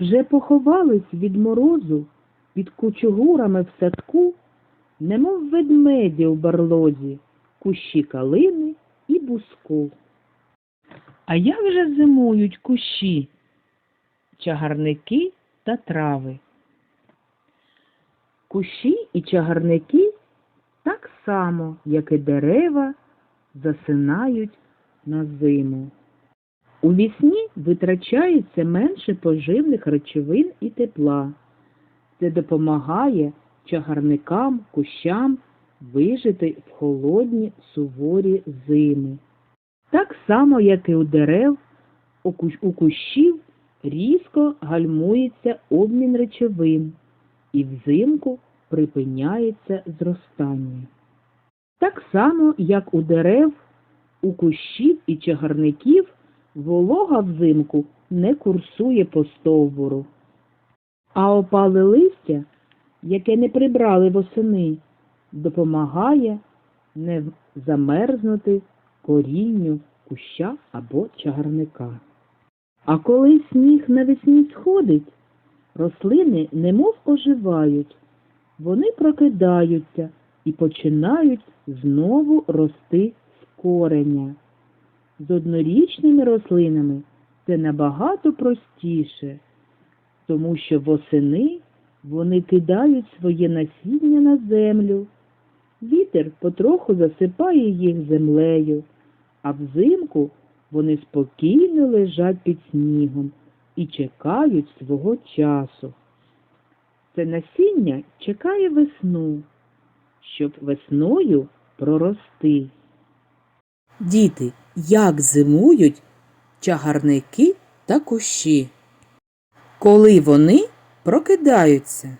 Вже поховались від морозу під кучугурами в садку, немов ведмеді в барлозі, кущі калини і буску. А як же зимують кущі, чагарники та трави? Кущі і чагарники так само, як і дерева, засинають на зиму. У вісні витрачається менше поживних речовин і тепла. Це допомагає чагарникам, кущам вижити в холодні суворі зими. Так само, як і у дерев, у кущів різко гальмується обмін речовин, і взимку припиняється зростання. Так само, як у дерев, у кущів і чагарників волога взимку не курсує по стовбуру, а опале листя, яке не прибрали восени, допомагає не замерзнути корінню куща або чагарника. А коли сніг навесні сходить, рослини немов оживають, вони прокидаються і починають знову рости з кореня. З однорічними рослинами це набагато простіше, тому що восени вони кидають своє насіння на землю. Вітер потроху засипає їх землею, а взимку вони спокійно лежать під снігом і чекають свого часу. Це насіння чекає весну, щоб весною прорости. Діти, як зимують чагарники та кущі? Коли вони прокидаються?